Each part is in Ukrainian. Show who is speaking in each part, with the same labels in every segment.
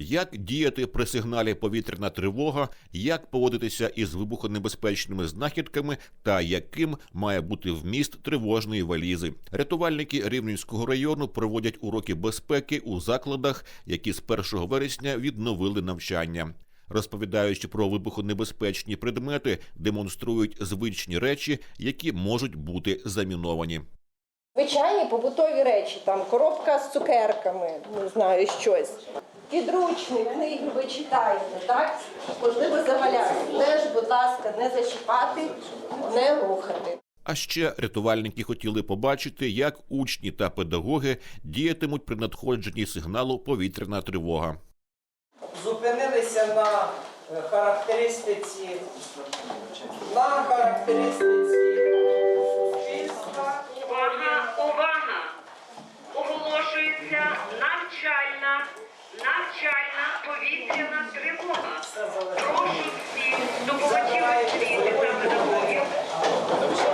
Speaker 1: Як діяти при сигналі повітряна тривога, як поводитися із вибухонебезпечними знахідками та яким має бути вміст тривожної валізи. Рятувальники Рівненського району проводять уроки безпеки у закладах, які з 1 вересня відновили навчання. Розповідаючи про вибухонебезпечні предмети, демонструють звичні речі, які можуть бути заміновані.
Speaker 2: Звичайні побутові речі, там коробка з цукерками, не знаю, щось. Підручник, книги ви читаєте, так? Можливо, заваляти. Теж, будь ласка, не зачіпати, не рухати.
Speaker 1: А ще рятувальники хотіли побачити, як учні та педагоги діятимуть при надходженні сигналу повітряна тривога.
Speaker 3: зупинилися на е, характеристиці, на характеристиці
Speaker 4: навчальна, повітряна тривога. Прошу всіх здобувачів освіти та педагогів в.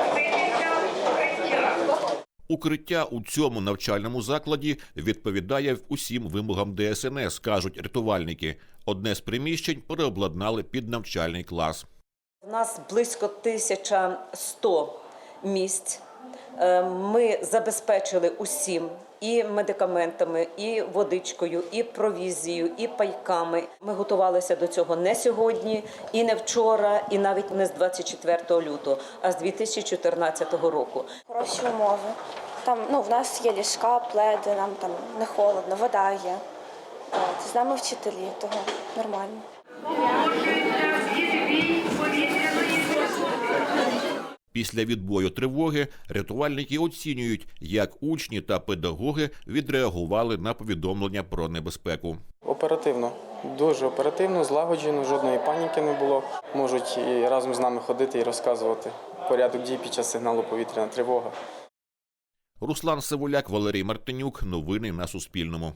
Speaker 4: Укриття
Speaker 1: у цьому навчальному закладі відповідає усім вимогам ДСНС, кажуть рятувальники. Одне з приміщень переобладнали під навчальний клас.
Speaker 5: У нас близько 1100 місць. Е, Ми забезпечили усім і медикаментами, і водичкою, і провізією, і пайками. Ми готувалися до цього не сьогодні, і не вчора, і навіть не з 24 лютого, а з 2014 року.
Speaker 6: Хороші умови. Там ну, в нас є ліжка, пледи, нам там не холодно, вода є. З нами вчителі, того нормально.
Speaker 4: Тривоги.
Speaker 1: Після відбою тривоги рятувальники оцінюють, як учні та педагоги відреагували на повідомлення про небезпеку.
Speaker 7: Оперативно, дуже оперативно, злагоджено, жодної паніки не було. Можуть і разом з нами ходити і розказувати порядок дій під час сигналу повітряна тривога.
Speaker 1: Руслан Савуляк, Валерій Мартинюк. Новини на Суспільному.